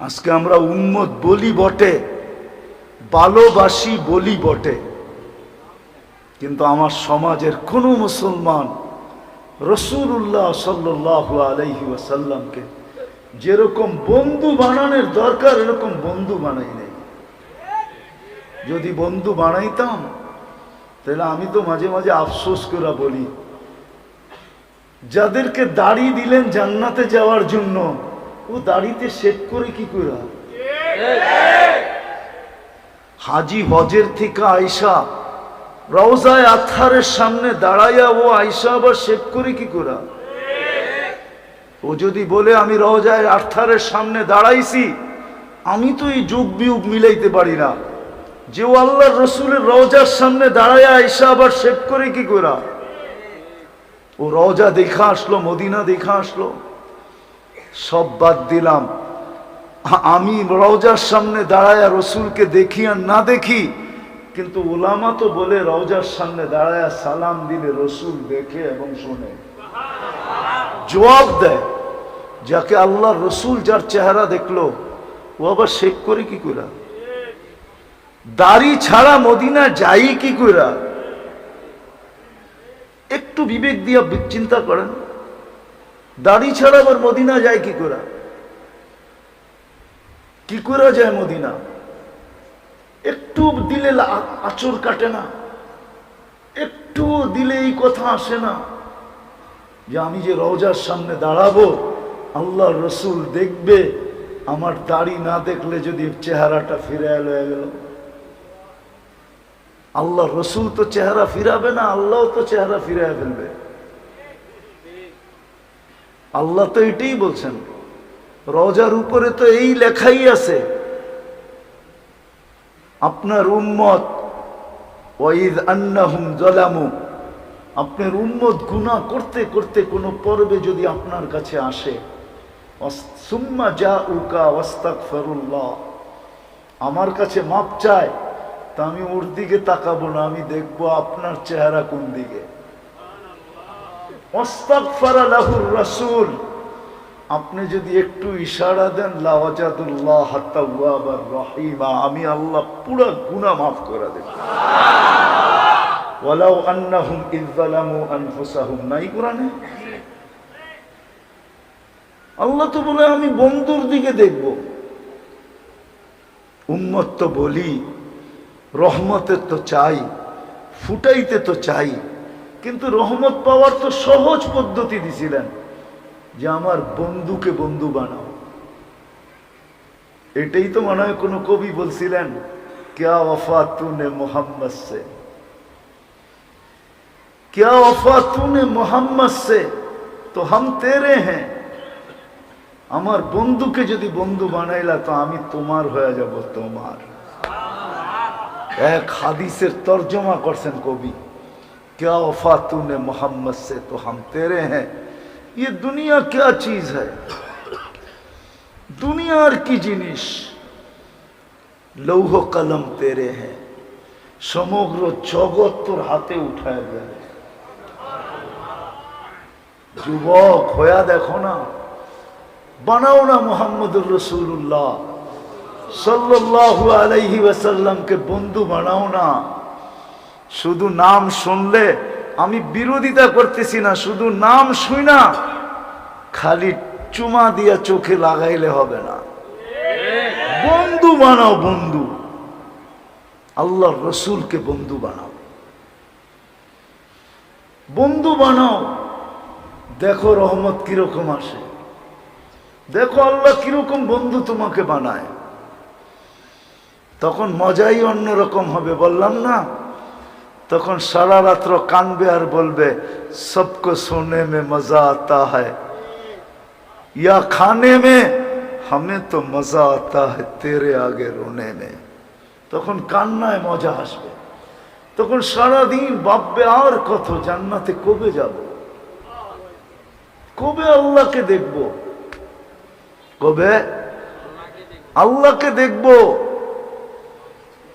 আজকে আমরা উন্মত বলি বটে, ভালোবাসি বলি বটে। কিন্তু আমার সমাজের কোনো মুসলমান রসুল্লাহ সাল্লাহ আলাইহি ওয়াসাল্লামকে যেরকম বন্ধু বানানোর দরকার, এরকম বন্ধু বানাই নেই। যদি বন্ধু বানাইতাম, তাহলে আমি তো মাঝে মাঝে আফসোস করে বলি, যাদেরকে দাড়ি দিলেন জান্নাতে যাওয়ার জন্য ও দাড়িতে শেভ করে কি করে হাজি হজের থেকে আয়সা রওজায় আথারের সামনে দাঁড়াইয়া ও আয়সা আবার শেভ করে কি করে ও যদি বলে, আমি রওজায় আথারের সামনে দাঁড়াইছি, আমি তো এই যোগ বিয়োগ মিলাইতে পারি না। যে ও আল্লাহর রসুলের রওজার সামনে দাঁড়াইয়া আয়সা আবার শেভ করে কি করে ও রওজা দেখা আসলো, মদিনা দেখা আসলো। সব বাদ দিলাম। আমি রওজার সামনে দাঁড়ায়া রসুলকে দেখি আর না দেখি, কিন্তু ওলামা তো বলে রওজার সামনে দাঁড়ায়া সালাম দিলে রসুল দেখে এবং শোনে। জবাব দেয়, যাকে আল্লাহ রসুল যার চেহারা দেখল, ও আবার শেখ করে কি করে দাড়ি ছাড়া মদিনা যাই কি করে একটু বিবেক দিয়ে চিন্তা করেন। দাড়ি ছাড়া আবার মদিনা যায় কি করে? কি করে যায় মদিনা? একটু দিলে আঁচড় কাটে না। একটু দিলে এই কথা আসে না। যে আমি যে রওজার সামনে দাঁড়াবো আল্লাহ রসুল দেখবে, আমার দাড়ি না দেখলে যদি চেহারাটা ফিরে এলো গেল। আল্লাহ রসুল তো চেহারা ফিরাবে না, আল্লাহ তো চেহারা ফিরে ফেলবে। আল্লাহ তো এটাই বলছেন। রজার উপরে তো এই লেখাই আছে। আপনার উম্মত আপনার উম্মত গুনাহ করতে করতে কোনো পর্বে যদি আপনার কাছে আসে সুম্মা যা উকা ওয়াস্তাক আমার কাছে মাপ চায়, তা আমি ওর দিকে তাকাবো না, আমি দেখব আপনার চেহারা কোন দিকে। আপনি যদি একটু ইশারা দেন, লাওয়াজাদুল্লাহ আমি আল্লাহ পুরো গুনাহ মাফ করে দেব। নাই কোরআনে? আল্লাহ তো বলে, আমি বন্ধুর দিকে দেখব। উম্মত তো বলি, রহমতের তো চাই, ফুটাইতে তো চাই। কিন্তু রহমত পাওয়ার তো সহজ পদ্ধতি দিছিলেন যে আমার বন্ধুকে বন্ধু বানাও। এটাই তো মনে হয় কোন কবি বলছিলেন, ক্যা ওফা তুনে মোহাম্মদ সে? ক্যা ওফা তুনে মোহাম্মদ সে? তো হাম তেরে হ্যাঁ। আমার বন্ধুকে যদি বন্ধু বানাইলা তো আমি তোমার হয়ে যাব তোমার। এক হাদিসের তর্জমা করছেন কবি। क्या वफा तूने मोहम्मद से तो हम तेरे हैं ये दुनिया क्या चीज है দুনিয়ার কি জিনিস লৌহ কলম তেরে হ্যাঁ সমগ্র জগৎ তোর হাতে উঠায় দেয় যুবক হয়া দেখো না বানাও না মোহাম্মদুর রসুল্লাহ সাল্লাল্লাহু আলাইহি ওয়াসাল্লামকে বন্ধু বানাও না শুধু নাম শুনলে আমি বিরোধিতা করতেছি না, শুধু নাম শুই না, খালি চুমা দিয়া চোখে লাগাইলে হবে না। বন্ধু বানাও বন্ধু। আল্লাহ রসুলকে বন্ধু বানাও। বন্ধু বানাও। দেখো রহমত কীরকম আসে। দেখো আল্লাহ কীরকম বন্ধু তোমাকে বানায়। তখন মজাই অন্যরকম হবে, বললাম না? তখন সারা রাত্র কানবে আর বলবে, সবকো সোনে মে মজা আতা হয় ইয়া খানে মে, হামে তো মজা আতা হয় তেরে আগে রোনে মে। তখন কান্নায় মজা আসবে। তখন সারাদিন বাপবে আর কত, জান্নাতে কবে যাব? কবে আল্লাহকে দেখব? কবে? আল্লাহকে দেখব।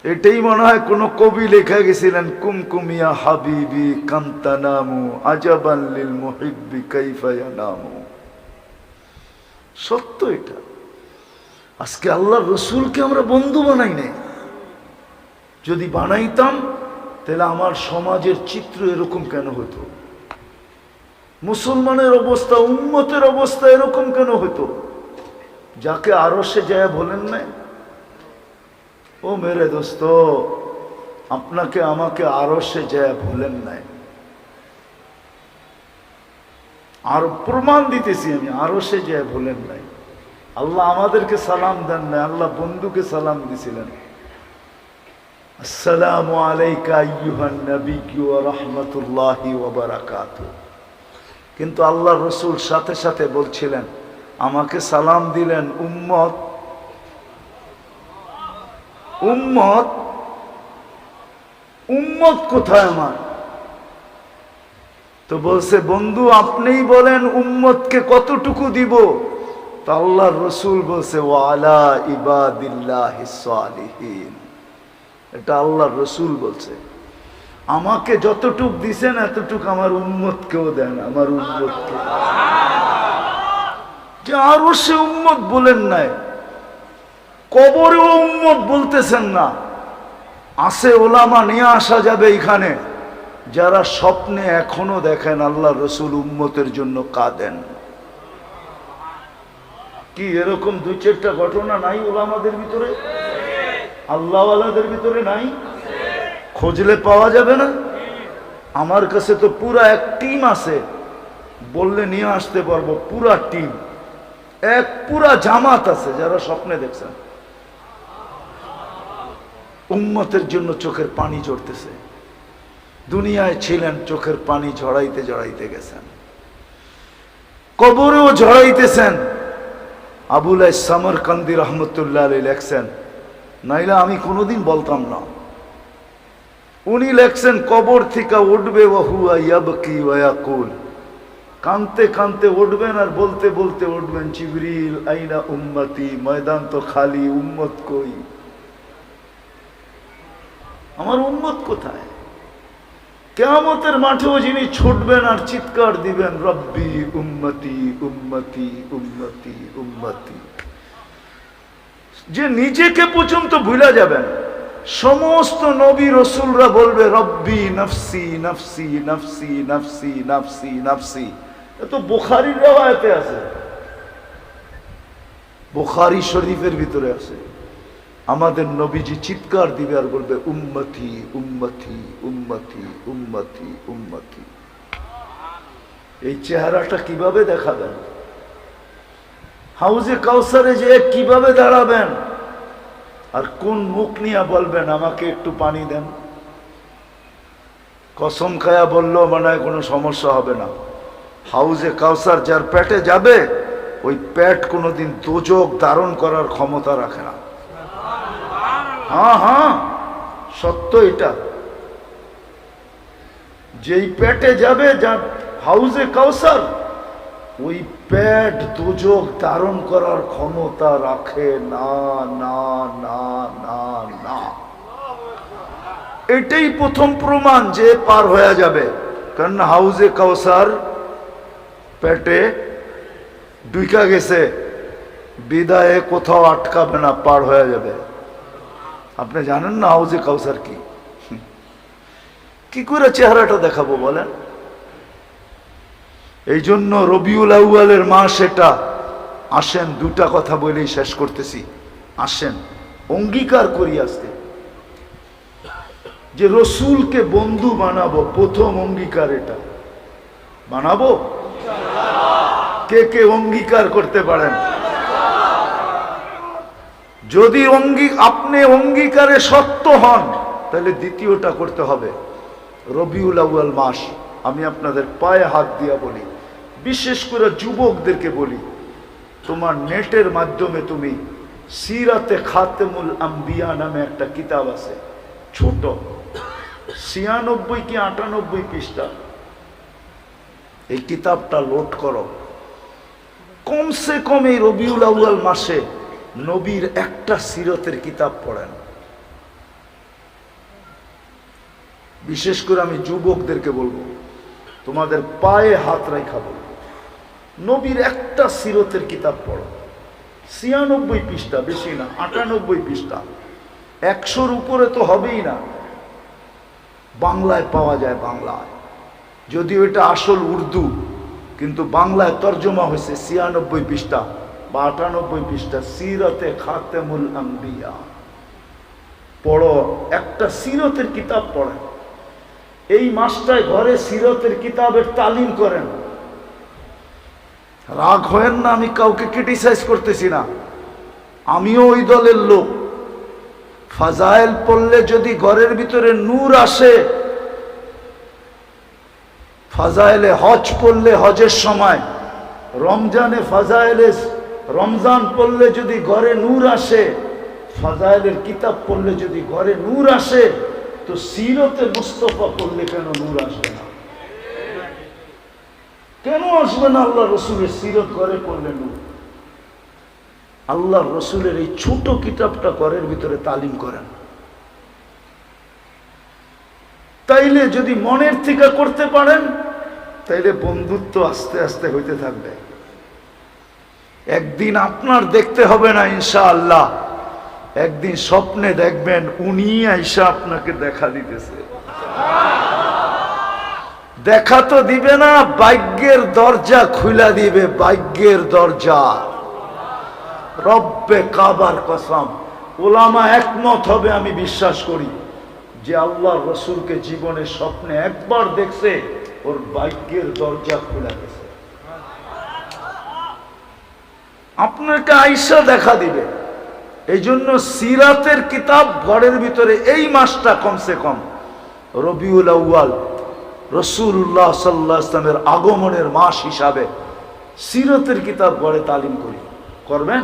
এটাই মনে হয় কোন কবি লেখা গেছিলেন কুমকুমিয়া হাবিবি কান্তানামু আজাবান লিল মুহিব্বি কাইফা নামু সত্য এটা। আজকে আল্লাহ রসুলকে আমরা বন্ধু বানাই নাই। যদি বানাইতাম, তাহলে আমার সমাজের চিত্র এরকম কেন হতো? মুসলমানের অবস্থা উন্মতের অবস্থা এরকম কেন হতো? যাকে আরও সে যায় বলেন না ও মেরে দোস্ত, আপনাকে আমাকে আরও সে যায় বলেন নাই। আর প্রমাণ দিতেছি আমি, আরও সে যায় বলেন নাই। আল্লাহ আমাদেরকে সালাম দেন নাই, আল্লাহ বন্ধুকে সালাম দিছিলেন। আসসালামু আলাইকা নবিয়্যু ওয়া রাহমাতুল্লাহি ওয়া বারাকাতুহু। কিন্তু আল্লাহ রসুল সাথে সাথে বলছিলেন, আমাকে সালাম দিলেন উম্মত উম্মত উম্মত কোথায় আমার? তো বলছে, বন্ধু, আপনিই বলেন উম্মতকে কতটুকু দিব? তো আল্লাহর রসুল বলছে, ওয়ালা ইবাদিল্লাহ সালিহীন। এটা আল্লাহর রসুল বলছে। আমাকে যতটুক দিছেন, এতটুক আমার উম্মতকেও দেন, আমার উম্মতকে। যে আরও সে উম্মত বলেন নাই। কবরেও উম্মত বলতেছেন না। আসে ওলামা নিয়ে আসা যাবে এখানে। যারা স্বপ্নে এখনও দেখেন আল্লাহ রসুল উম্মতের জন্য কাঁদেন। কি এরকম দুই চারটা ঘটনা নাই ওলামাদের ভিতরে? আল্লাহওয়ালাদের ভিতরে নাই? খুঁজলে পাওয়া যাবে না? আমার কাছে তো পুরা এক টিম আছে। বললে নিয়ে আসতে পারব পুরা টিম। এক পুরা জামাত আছে যারা স্বপ্নে দেখছেন। উম্মতের জন্য চোখের পানি ঝরতেছে। দুনিয়ায় ছিলেন, চোখের পানি ঝড়াইতে ঝড়াইতে গেছেন। কবরেও ঝড়াইতেছেন আবুল সামর কান্দি রহমতুল্লাহ আলী লেখছেন, নাইলে আমি কোনোদিন বলতাম না। উনি লেখছেন, কবর থেকে উঠবে, ওহুয়া ইয়াবকি ওয়াকুল কানতে কানতে উঠবেন আর বলতে বলতে উঠবেন চিবরিল আইনা উম্মতি? ময়দান তো খালি, উম্মত কই? উম্মত কোথায়? কেয়ামতের মাঠেও যিনি ছুটবেন আর চিৎকার দিবেন, রব্বি উম্মতি উম্মতি উম্মতি উম্মতি। যে নিজেকে পর্যন্ত ভুলা যাবেন, সমস্ত নবী রসুলরা বলবে, রব্বি নফসি নফসি নফসি নফসি নফসি নফসি। এত বোখারির রেওয়ায়তে আছে। বোখারি শরীফের ভিতরে আছে। আমাদের নবীজি চিৎকার দিবে আর বলবে, উম্মতি উম্মতি উম্মতি উম্মতি উম্মতি। এই চেহারাটা কীভাবে দেখাবেন? হাউজে কাউসারে যে কীভাবে দাঁড়াবেন? আর কোন মুখ নিয়ে বলবেন, আমাকে একটু পানি দেন। কসম খায়া বললেও মনে হয় কোনো সমস্যা হবে না। হাউজে কাউসার যার পেটে যাবে, ওই পেট কোনোদিন দোজক ধারণ করার ক্ষমতা রাখে না। হ্যাঁ হ্যাঁ সত্য এটা। যেই পেটে যাবে যার হাউজে কাউসার, ওই পেট দুযোগ ধারণ করার ক্ষমতা রাখে না না না না না। এটাই প্রথম প্রমাণ যে পার হয়ে যাবে। কারণ হাউজে কাউসার পেটে ডুইকা গেছে, বিদায়ে কোথাও আটকাবে না, পার হয়ে যাবে। আপনি জানেন না হাউজে কাউসার কি? কি করে চেহারাটা দেখাবো বলেন? এই জন্য রবিউল আউয়ালের মাস এটা। আসেন, দুটা কথা বলেই শেষ করতেছি। আসেন, অঙ্গীকার করি আজকে। যে রসুলকে বন্ধু বানাবো, প্রথম অঙ্গীকার এটা। বানাবো? কে কে অঙ্গীকার করতে পারেন? যদি অঙ্গী, আপনি অঙ্গীকারে সত্য হন, তাহলে দ্বিতীয়টা করতে হবে। রবিউল আউয়াল মাস, আমি আপনাদের পায়ে হাত দিয়া বলি। বিশেষ করে যুবকদেরকে বলি, তোমার নেটের মাধ্যমে তুমি সিরাতে খাতেমুল আম্বিয়া নামে একটা কিতাব আছে, ছোট। ছিয়ানব্বই কি আটানব্বই পৃষ্ঠা। এই কিতাবটা লোড করো। কমসে কম এই রবিউল আউয়াল মাসে নবীর একটা সিরতের কিতাব পড়েন। বিশেষ করে আমি যুবকদেরকে বলব, তোমাদের পায়ে হাত রাখা বলব নবীর একটা সিরতের কিতাব পড়ো। ছিয়ানব্বই পৃষ্ঠা, বেশি না, আটানব্বই পৃষ্ঠা। একশোর উপরে তো হবেই না। বাংলায় পাওয়া যায় বাংলায়। যদিও এটা আসল উর্দু, কিন্তু বাংলায় তর্জমা হয়েছে ছিয়ানব্বই পৃষ্ঠা। বা আটানব্বই পৃষ্ঠা, সিরতে খাতেমুল আম্বিয়া। পড়ো, একটা সিরতের কিতাব পড়েন। এই মাসটায় ঘরে সিরতের কিতাবের তালিম করেন। রাগ হয়েন না, আমি কাউকে ক্রিটিসাইজ করতেছি না। আমিও ওই দলের লোক। ফাজাইল পড়লে যদি ঘরের ভিতরে নূর আসে, ফাজাইলে হজ পড়লে হজের সময়, রমজানে ফাজাইলে রমজান পড়লে যদি ঘরে নূর আসে, ফাজাইলের কিতাব পড়লে যদি ঘরে নূর আসে, তো সিরতে মুস্তফা পড়লে কেন নূর আসবে না? কেন আসবে না আল্লাহ রসুলের সিরত ঘরে পড়লে নূর? আল্লাহ রসুলের এই ছোট কিতাবটা ঘরের ভিতরে তালিম করেন। তাইলে যদি মনের থেকে করতে পারেন, তাইলে বন্ধুত্ব আস্তে আস্তে হইতে থাকবে। একদিন আপনার দেখতে হবে না ইনশা আল্লাহ একদিন স্বপ্নে দেখবেন, উনি আইসা আপনাকে দেখা দিতেছে। দেখা তো দিবে না, ভাগ্যের দরজা খুলা দিবে, ভাগ্যের দরজা। রব্বে কাবার কসম, ওলামা একমত হবে, আমি বিশ্বাস করি, যে আল্লাহ রসুলকে জীবনে স্বপ্নে একবার দেখছে, ওর ভাগ্যের দরজা খুলে গেছে। আপনাকে আইসা দেখা দিবে। এই জন্য সিরাতের কিতাব ঘরের ভিতরে এই মাসটা কমসে কম। রবিউল আউ্য়াল রসুল্লাহ সাল্লাহ ইসলামের আগমনের মাস হিসাবে সিরতের কিতাব ঘরে তালিম করি। করবেন?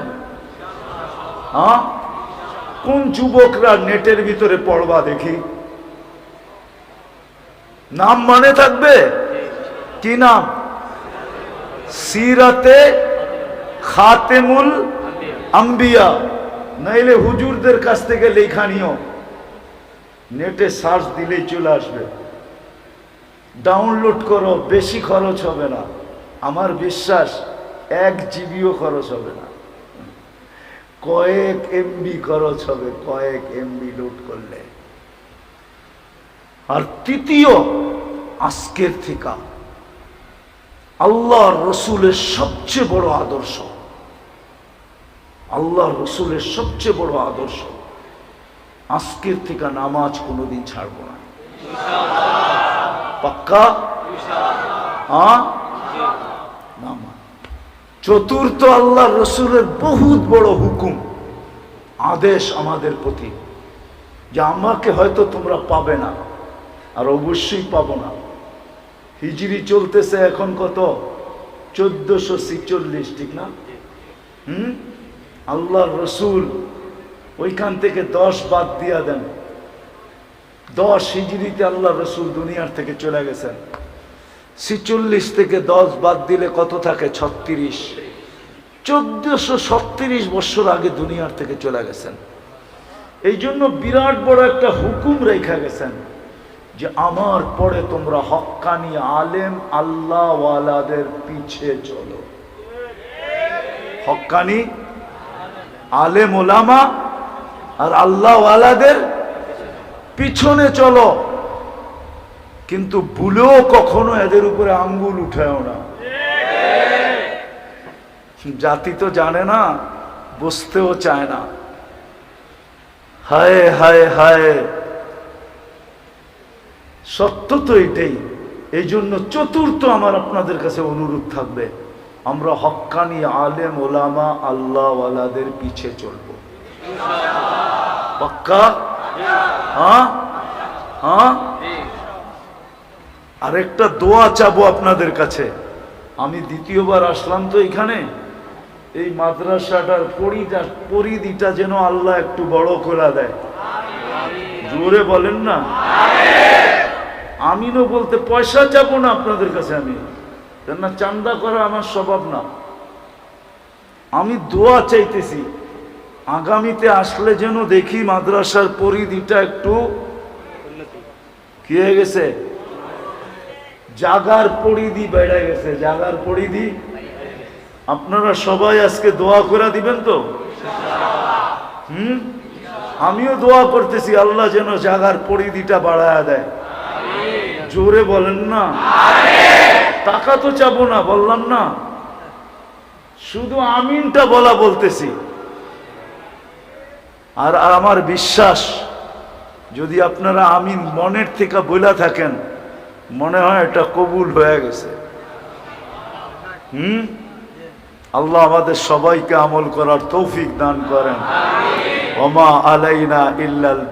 হ্যাঁ? কোন যুবকরা নেটের ভিতরে পড়বা দেখি? নাম মানে থাকবে? কি নাম? সিরাতে খাতেমুল আম্বিয়া। নাইলে হুজুরদের কাছ থেকে লেখা নিও নেটে সার্চ দিলেই চলে আসবে। ডাউনলোড করো, বেশি খরচ হবে না। আমার বিশ্বাস, এক জিবিও খরচ হবে না। কয়েক এমবি খরচ হবে, কয়েক এমবি লোড করলে। আর তৃতীয়, আজকের থেকে আল্লাহ রসুলের সবচেয়ে বড় আদর্শ। আল্লাহ রসুলের সবচেয়ে বড় আদর্শ, আজকের থেকে নামাজ কোনোদিন ছাড়ব না। পাক্কা? চতুর্থ আল্লাহ রসুলের বহুত বড় হুকুম, আদেশ আমাদের প্রতি, যে আমাকে হয়তো তোমরা পাবে না, আর অবশ্যই পাবো না। হিজড়ি চলতেছে এখন কত? চোদ্দশো ছিচল্লিশ, ঠিক না? হুম? আল্লাহ রসুল ওইখান থেকে দশ বাদ দিয়া দেন। দশ হিজড়িতে আল্লাহ রসুল দুনিয়ার থেকে চলে গেছেন। ছিচল্লিশ থেকে দশ বাদ দিলে কত থাকে? ছত্রিশ। চোদ্দশো ছত্রিশ বছর আগে দুনিয়ার থেকে চলে গেছেন। এই জন্য বিরাট বড় একটা হুকুম রেখা গেছেন। যে আমার পরে তোমরা হক্কানি আলেম, আল্লাহওয়ালাদের পিছে চলো। হক্কানি আলেম ওলামা আর আল্লাহওয়ালাদের পিছনে চলো। কিন্তু ভুলেও কখনো এদের উপরে আঙ্গুল উঠায়ও না। জাতি তো জানে না, বুঝতেও চায় না। হায় হায় হায়। সত্য তো এটাই। এই জন্য চতুর্থ আমার আপনাদের কাছে অনুরোধ থাকবে, আমরা হক্কানি আলেম, ওলামা আল্লাহওয়ালাদের পিছে চলব। পাক্কা হ্যাঁ? হ্যাঁ? আরেকটা দোয়া চাবো আপনাদের কাছে। আমি দ্বিতীয়বার আসলাম তো এখানে। এই মাদ্রাসাটার পরিটা পরিধিটা যেন আল্লাহ একটু বড় করে দেয়। জোরে বলেন না। আমিনও বলতে পয়সা চাবো না আপনাদের কাছে আমি। কেননা চান্দা করা আমার স্বভাব না। আমি দোয়া চাইতেছি, আগামীতে আসলে যেন দেখি মাদ্রাসার পরিধিটা একটু কি হয়ে গেছে? জাগার পরিধি বেড়ে গেছে, জাগার পরিধি। আপনারা সবাই আজকে দোয়া করে দিবেন তো? হুম? আমিও দোয়া করতেছি, আল্লাহ যেন জাগার পরিধিটা বাড়ায় দেয়। জোরে বলেন না। টাকা তো চাবো না, বললাম না। শুধু আমিনটা বলা বলতেছি। আর আমার বিশ্বাস, যদি আপনারা আমিন মনের থেকে বইলা থাকেন, মনে হয় এটা কবুল হয়ে গেছে। হুম? আল্লাহ আমাদের সবাইকে আমল করার তৌফিক দান করেন। ওমা আলাইনা ইল্লাল